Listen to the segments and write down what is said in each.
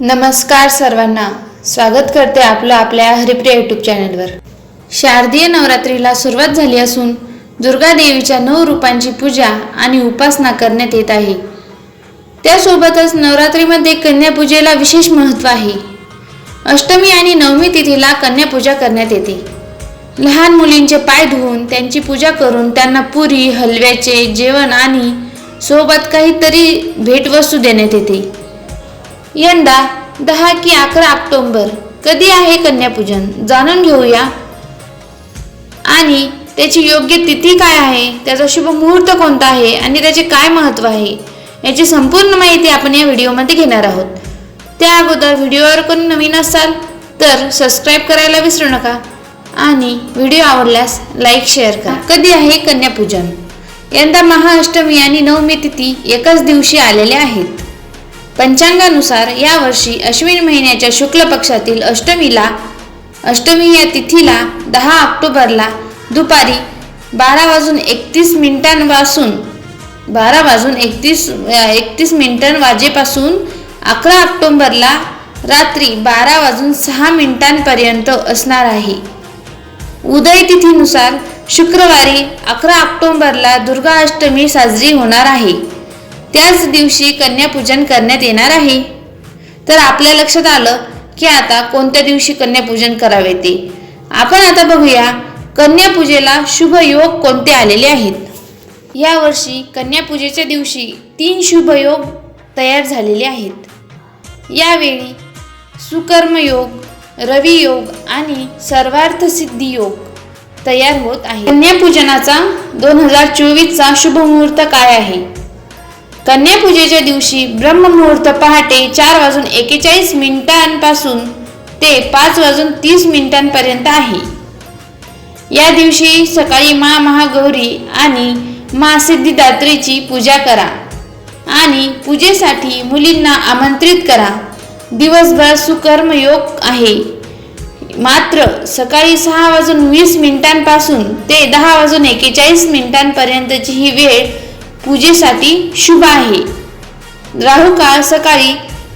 नमस्कार सर्वांना. स्वागत करते आपलं आपल्या हरिप्रिया यूट्यूब चॅनलवर शारदीय नवरात्रीला सुरुवात झाली असून दुर्गा देवीच्या नऊ रूपांची पूजा आणि उपासना करण्यात येत आहे. त्यासोबतच नवरात्रीमध्ये कन्यापूजेला विशेष महत्त्व आहे. अष्टमी आणि नवमी तिथीला कन्यापूजा करण्यात येते. लहान मुलींचे पाय धुवून त्यांची पूजा करून त्यांना पुरी हलव्याचे जेवण आणि सोबत काहीतरी भेटवस्तू देण्यात येते. यंदा दहा की अकरा ऑक्टोंबर. कधी आहे कन्यापूजन? जाणून घेऊया. आणि त्याची योग्य तिथी काय आहे? त्याचा शुभ मुहूर्त कोणता आहे? आणि त्याचे काय महत्त्व आहे? याची संपूर्ण माहिती आपण या व्हिडिओमध्ये घेणार आहोत. त्या अगोदर व्हिडिओवर कोणी नवीन असाल तर सबस्क्राईब करायला विसरू नका. आणि व्हिडिओ आवडल्यास लाईक शेअर करा. कधी आहे कन्यापूजन? यंदा महाअष्टमी आणि नवमी तिथी एकाच दिवशी आलेल्या आहेत. पंचांगानुसार यावर्षी अश्विन महिन्याच्या शुक्ल पक्षातील अष्टमीला अष्टमी या तिथीला दहा ऑक्टोबरला दुपारी बारा वाजून एकतीस मिनिटांपासून बारा वाजून एकतीस एकतीस मिनिटां वाजेपासून अकरा ऑक्टोबरला रात्री बारा वाजून सहा मिनिटांपर्यंत असणार आहे. उदय तिथीनुसार शुक्रवारी अकरा ऑक्टोबरला दुर्गा अष्टमी साजरी होणार आहे. त्याच दिवशी कन्यापूजन करण्यात येणार आहे. तर आपल्या लक्षात आलं की आता कोणत्या दिवशी कन्यापूजन करावे ते? आपण आता बघूया कन्यापूजेला शुभ योग कोणते आलेले आहेत? यावर्षी कन्यापूजेच्या दिवशी तीन शुभ योग तयार झालेले आहेत. यावेळी सुकर्मयोग रवी योग आणि सर्वार्थ सिद्धी योग तयार होत आहे कन्यापूजनाचा दोन हजार चोवीसचा शुभ मुहूर्त काय आहे? कन्यापूजेच्या दिवशी ब्रह्ममुहूर्त पहाटे चार वाजून एकेचाळीस मिनिटांपासून ते पाच वाजून तीस मिनिटांपर्यंत आहे. या दिवशी सकाळी मा महागौरी आणि मा सिद्धिदात्रीची पूजा करा आणि पूजेसाठी मुलींना आमंत्रित करा. दिवसभर सुकर्म योग आहे. मात्र सकाळी सहा वाजून वीस मिनिटांपासून ते दहा वाजून एकेचाळीस मिनिटांपर्यंतची ही वेळ पूजेसाठी शुभ आहे. राहू काळ सकाळी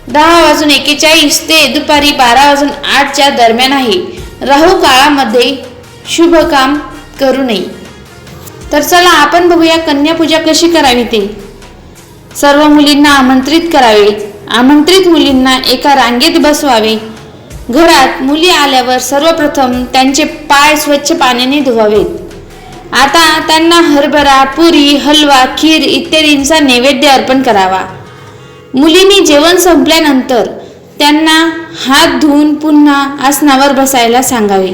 दहा वाजून एकेचाळीस ते दुपारी बारा वाजून आठच्या दरम्यान आहे. राहू काळामध्ये शुभ काम करू नये. तर चला आपण बघूया कन्यापूजा कशी करावी ते. सर्व मुलींना आमंत्रित करावे. आमंत्रित मुलींना एका रांगेत बसवावे. घरात मुली आल्यावर सर्वप्रथम त्यांचे पाय स्वच्छ पाण्याने धुवावेत. आता त्यांना हरभरा पुरी हलवा खीर इत्यादींचा नैवेद्य अर्पण करावा. मुलींनी जेवण संपल्यानंतर त्यांना हात धुवून पुन्हा आसनावर बसायला सांगावे.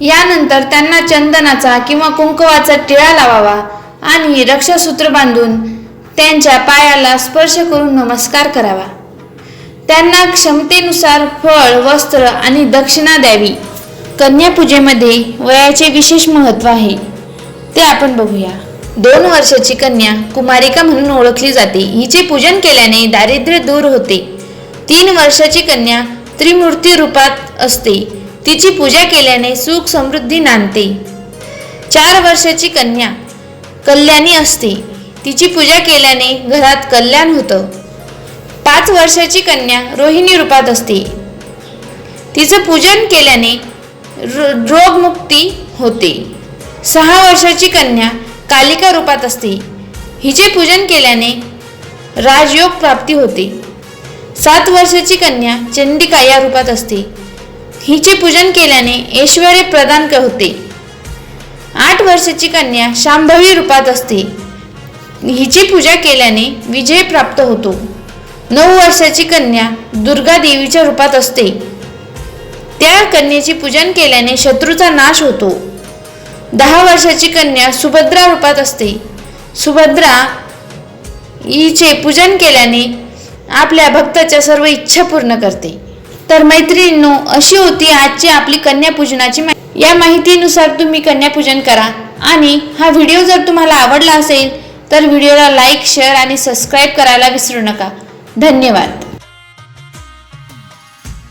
यानंतर त्यांना चंदनाचा किंवा कुंकवाचा टिळा लावावा आणि रक्षासूत्र बांधून त्यांच्या पायाला स्पर्श करून नमस्कार करावा. त्यांना क्षमतेनुसार फळ वस्त्र आणि दक्षिणा द्यावी. कन्यापूजेमध्ये वयाचे विशेष महत्त्व आहे. ते आपण बघूया. दोन वर्षाची कन्या कुमारिका म्हणून ओळखली जाते. हिचे पूजन केल्याने दारिद्र्य दूर होते. तीन वर्षाची कन्या त्रिमूर्ती रूपात असते. तिची पूजा केल्याने सुख समृद्धी नांदते. चार वर्षाची कन्या कल्याणी असते. तिची पूजा केल्याने घरात कल्याण होतं. पाच वर्षाची कन्या रोहिणी रूपात असते. तिचं पूजन केल्याने रो- रोगमुक्ती होते. सहा वर्षाची कन्या कालिका रूपात असते. हिचे पूजन केल्याने राजयोग प्राप्ती होते. सात वर्षाची कन्या चंडिका या रूपात असते. हिचे पूजन केल्याने ऐश्वर्य प्रदान क- होते. आठ वर्षाची कन्या शांभवी रूपात असते. हिची पूजा केल्याने विजय प्राप्त होतो. नऊ वर्षाची कन्या दुर्गा देवीच्या रूपात असते. त्या कन्येचे पूजन केल्याने शत्रूचा नाश होतो. दहा वर्षाची कन्या सुभद्रा रूपात असते. सुभद्रा हिचे पूजन केल्याने आपल्या भक्ताच्या सर्व इच्छा पूर्ण करते. तर मैत्रिणींनो अशी होती आजची आपली कन्यापूजनाची माहिती या माहितीनुसार तुम्ही कन्यापूजन करा. आणि हा व्हिडिओ जर तुम्हाला आवडला असेल तर व्हिडिओला लाईक शेअर आणि सबस्क्राईब करायला विसरू नका. धन्यवाद.